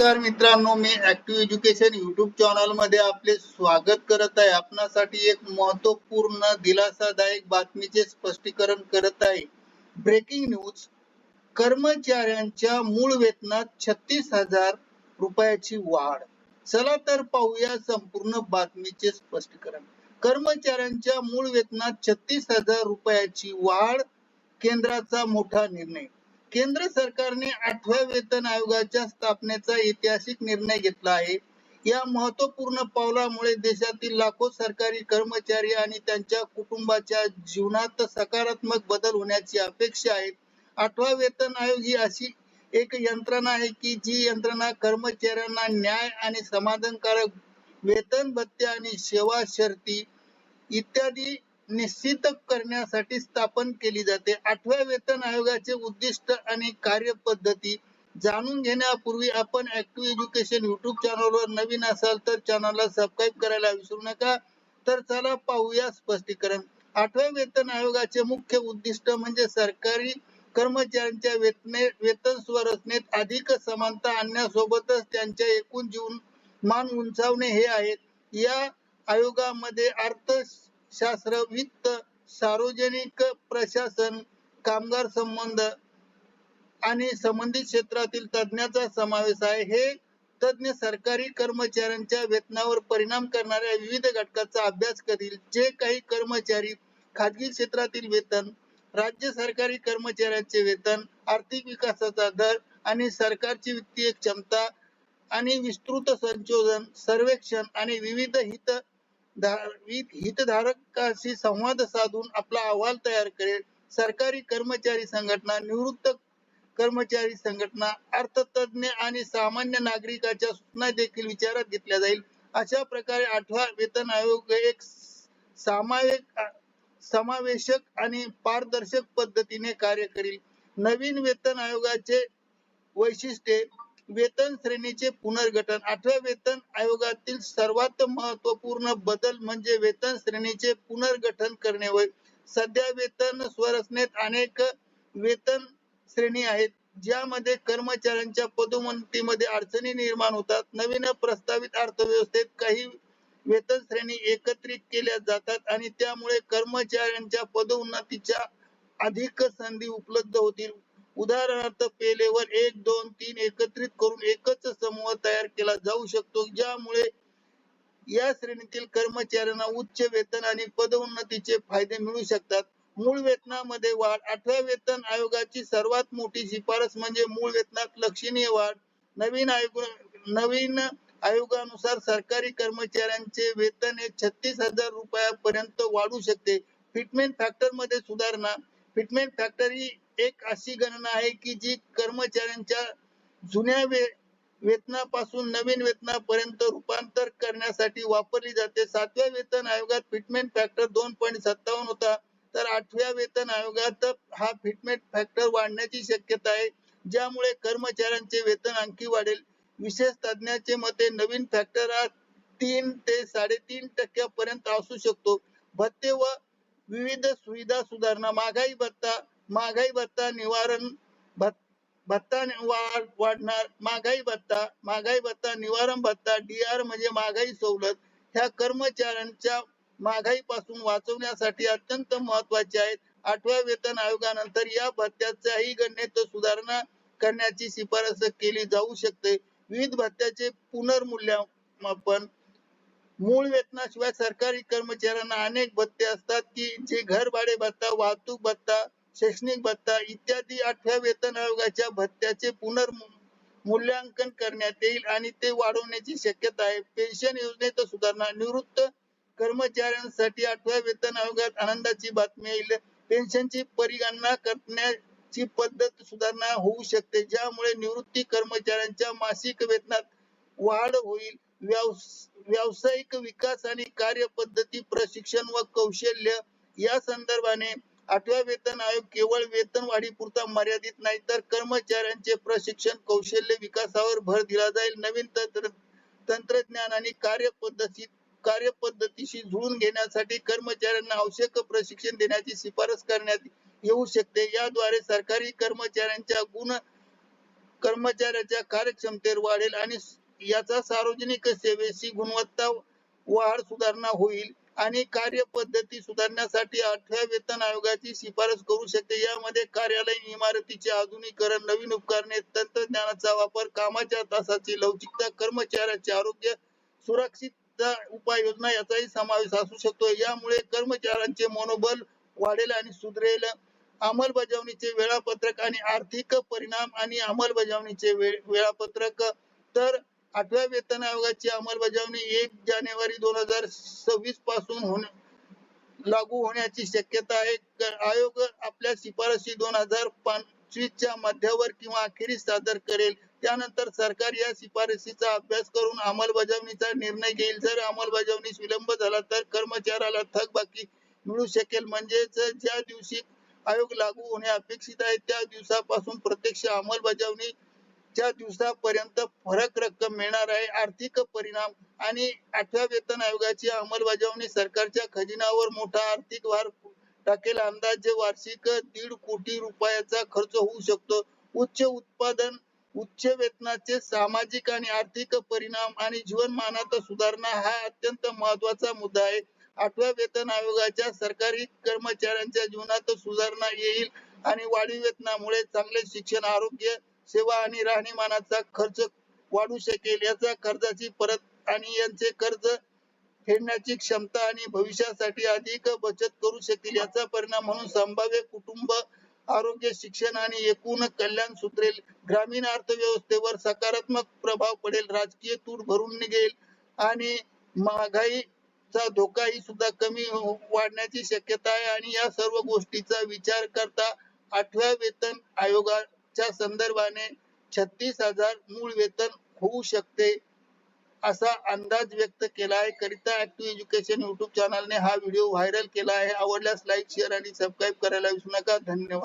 नमस्कार मित्रांनो मी ऍक्टिव्ह एज्युकेशन युट्यूब चॅनलमध्ये आपले स्वागत करत आहे. आपणासाठी एक महत्त्वपूर्ण दिलासादायक बातमीचे स्पष्टीकरण करत आहे. ब्रेकिंग न्यूज कर्मचाऱ्यांच्या मूळ वेतनात छत्तीस हजार रुपयाची वाढ. चला तर पाहूया संपूर्ण बातमीचे स्पष्टीकरण. कर्मचाऱ्यांच्या मूळ वेतनात छत्तीस हजार रुपयाची वाढ केंद्राचा मोठा निर्णय. केंद्र सरकारने आठव्या वेतन आयोगाच्या स्थापनेचा ऐतिहासिक निर्णय घेतला आहे. या महत्त्वपूर्ण पावलामुळे देशातील लाखो सरकारी कर्मचारी आणि त्यांच्या कुटुंबाच्या जीवनात सकारात्मक बदल होण्याची अपेक्षा आहे. आठवा वेतन आयोग ही अशी एक यंत्रणा आहे की जी यंत्रणा कर्मचाऱ्यांना न्याय आणि समाधानकारक वेतन भत्ते आणि सेवा शर्ती इत्यादी निश्चित करण्यासाठी स्थापन केली जाते. आठव्या वेतन आयोगाचे उद्दिष्ट आणि कार्यपद्धती जाणून घेण्यापूर्वी आपण ऍक्टिव्ह एज्युकेशन युट्यूब चॅनलवर नवीन असाल तर चॅनलला सबस्क्राईब करायला विसरू नका. तर चला पाहूया स्पष्टीकरण. आठव्या वेतन आयोगाचे मुख्य उद्दिष्ट म्हणजे सरकारी कर्मचाऱ्यांच्या वेतने वेतन संरचनेत अधिक समानता आणण्यासोबतच त्यांच्या एकूण जीवन मान उंचावणे हे आहेत या आयोगामध्ये शास्त्र वित्त सार्वजनिक प्रशासन कामगार संबंध आणि संबंधित क्षेत्रातील तज्ञाचा समावेश आहे. हे तज्ञ सरकारी कर्मचाऱ्यांच्या वेतनावर परिणाम करणाऱ्या विविध घटकाचा अभ्यास करील जे काही कर्मचारी खाजगी क्षेत्रातील वेतन राज्य सरकारी कर्मचाऱ्यांचे वेतन आर्थिक विकासाचा दर आणि सरकारची वित्तीय क्षमता आणि विस्तृत संशोधन सर्वेक्षण आणि विविध हित हितधारकाशी संवाद साधून आपला अहवाल तयार करेल. सरकारी कर्मचारी संघटना निवृत्त कर्मचारी संघटना अर्थतज्ञ आणि सामान्य नागरिकाच्या सूचना देखील विचारात घेतल्या जाईल. अशा प्रकारे आठवा वेतन आयोग एक सामायिक समावेशक आणि पारदर्शक पद्धतीने कार्य करील. नवीन वेतन आयोगाचे वैशिष्ट्ये वेतन श्रेणीचे पुनर्गठन. आठव्या वेतन आयोगातील सर्वात महत्त्वपूर्ण बदल म्हणजे वेतन श्रेणीचे पुनर्गठन करणे होय. सध्या वेतन स्वरचनेत अनेक वेतन श्रेणी आहेत ज्यामध्ये कर्मचाऱ्यांच्या पदोन्नतीमध्ये अडचणी निर्माण होतात. नवीन प्रस्तावित अर्थव्यवस्थेत काही वेतन श्रेणी एकत्रित केल्या जातात आणि त्यामुळे कर्मचाऱ्यांच्या पदोन्नतीच्या अधिक संधी उपलब्ध होतील. उदाहरणार्थ पेलेवर एक दोन तीन एकत्रित करून एकच समूह तयार केला जाऊ शकतो ज्यामुळे या श्रेणीतील कर्मचाऱ्यांना उच्च वेतन आणि पदोन्नतीचे फायदे मिळू शकतात. मूळ वेतनामध्ये वाढ. अठरा वेतन आयोगाची सर्वात मोठी शिफारस म्हणजे मूळ वेतनात लक्षणीय वाढ. नवीन आयोग नवीन आयोगानुसार सरकारी कर्मचाऱ्यांचे वेतन हे छत्तीस हजार रुपयापर्यंत वाढू शकते. फिटमेंट फॅक्टरमध्ये सुधारणा. फिटमेंट फॅक्टरी एक अशी गणना आहे की जी कर्मचाऱ्यांच्या जुन्या वे वेतनापासून नवीन वेतनापर्यंत रूपांतर करण्यासाठी वापरली जाते. सातव्या वेतन आयोगात फिटमेंट फॅक्टर दोन पॉईंट सत्तावन्न होता. तर आठव्या वेतन आयोगात हा फिटमेंट फॅक्टर वाढण्याची शक्यता आहे ज्यामुळे कर्मचाऱ्यांचे वेतन आणखी वाढेल. विशेष तज्ञाचे मते नवीन फॅक्टर हा तीन ते साडेतीन टक्क्यापर्यंत असू शकतो. भत्ते व विविध सुविधा सुधारणा महागाई भत्ता महागाई भत्ता निवारण भत्ता वाढणार महागाई भत्ता महागाई भत्ता निवारण भत्ता डीआर म्हणजे महागाई सवलत ह्या कर्मचाऱ्यांच्या महागाई पासून वाचवण्यासाठी अत्यंत महत्त्वाचे आहेत. आठव्या वेतन आयोगानंतर या भत्त्याच्याही गणनेत सुधारणा करण्याची शिफारस केली जाऊ शकते. विविध भत्त्याचे पुनर्मूल्यमापन मूळ वेतनाशिवाय सरकारी कर्मचाऱ्यांना अनेक भत्ते असतात की जे घर भाडे भत्ता वाहतूक भत्ता शैक्षणिक भत्ता इत्यादी आठव्या वेतन आयोगाच्या भत्त्याचे पुनर्मूल्यांकन करण्यात येईल आणि ते वाढवण्याची शक्यता आहे. पेन्शन योजनेत सुधारणा निवृत्त कर्मचाऱ्यांसाठी आठव्या वेतन आयोगात आनंदाची बातमी येईल. पेन्शनची परिगणना करण्याची पद्धत सुधारणा होऊ शकते ज्यामुळे निवृत्ती कर्मचाऱ्यांच्या मासिक वेतनात वाढ होईल. व्यावसायिक विकास आणि कार्यपद्धती प्रशिक्षण व कौशल्य या संदर्भाने आठव्या वेतन आयोग केवळ वेतन वाढीपुरता मर्यादित नाही तर कर्मचाऱ्यांचे प्रशिक्षण कौशल्य विकासावर भर दिला जाईल. नवीन तंत्र तंत्रज्ञान आणि कार्यपद्धती कार्यपद्धतीशी जुळून घेण्यासाठी कर्मचाऱ्यांना आवश्यक प्रशिक्षण देण्याची शिफारस करण्यात येऊ शकते. याद्वारे सरकारी कर्मचाऱ्यांच्या गुण कर्मचाऱ्याच्या कार्यक्षमतेवर वाढेल आणि याचा सार्वजनिक सेवेची गुणवत्ता वाढ सुधारणा होईल आणि कार्यपद्धती सुधारण्यासाठी आठव्या वेतन आयोगाची शिफारस करू शकते. यामध्ये कार्यालयीन इमारतीचे आधुनिकरण नवीन उपकरणे तंत्रज्ञानाचा वापर कामाच्या तासाची लवचिकता कर्मचाऱ्याचे आरोग्य सुरक्षितता उपाययोजना याचाही समावेश असू शकतो. यामुळे कर्मचाऱ्यांचे मनोबल वाढेल आणि सुधरेल. अंमलबजावणीचे वेळापत्रक आणि आर्थिक परिणाम आणि अंमलबजावणीचे वे- वेळापत्रक. तर आठव्या वेतन आयोगाची अंमलबजावणी एक जानेवारी दोन हजार सव्वीसपासून होणे लागू होण्याची शक्यता आहे. आयोग आपल्या शिफारशी दोन हजार पंचवीस च्या मध्यावर किंवा अखेरीस सादर करेल. त्यानंतर सरकार या शिफारशीचा अभ्यास करून अंमलबजावणीचा निर्णय घेईल. जर अंमलबजावणीस विलंब झाला तर कर्मचाऱ्याला थकबाकी मिळू शकेल. म्हणजेच ज्या दिवशी आयोग लागू होणे अपेक्षित आहे त्या दिवसापासून प्रत्यक्ष अंमलबजावणी च्या दिवसापर्यंत फरक रक्कम मिळणार आहे आर्थिक परिणाम आणि आठव्या वेतन आयोगाची अंमलबजावणी सरकारच्या खजिनावर मोठा आर्थिक भार टाकेल. अंदाजे वार्षिक दीड कोटी रुपयाचा खर्च होऊ शकतो. उच्च उत्पादन उच्च वेतनाचे सामाजिक आणि आर्थिक परिणाम आणि जीवनमानात सुधारणा हा अत्यंत महत्त्वाचा मुद्दा आहे. आठव्या वेतन आयोगाच्या सरकारी कर्मचाऱ्यांच्या जीवनात सुधारणा येईल आणि वाढीव वेतनामुळे चांगले शिक्षण आरोग्य सेवा आणि राहणीमानाचा खर्च वाढू शकेल. याचा कर्जाची परत आणि यांचे कर्ज फेडण्याची क्षमता आणि भविष्यासाठी अधिक बचत करू शकतील याचा परिणाम म्हणून संभाव्य कुटुंब आरोग्य शिक्षण आणि एकूण कल्याण सुधरेल. ग्रामीण अर्थव्यवस्थेवर सकारात्मक प्रभाव पडेल. राजकीय तूट भरून निघेल आणि महागाईचा धोकाही सुद्धा कमी वाढण्याची शक्यता आहे. आणि या सर्व गोष्टीचा विचार करता आठव्या वेतन च्या संदर्भाने छत्तीस हजार मूळ वेतन होऊ शकते असा अंदाज व्यक्त केला आहे करिता ऍक्टिव्ह एज्युकेशन युट्यूब चॅनलने हा व्हिडिओ व्हायरल केला आहे. आवडल्यास लाईक शेअर आणि सबस्क्राईब करायला विसरू नका. धन्यवाद.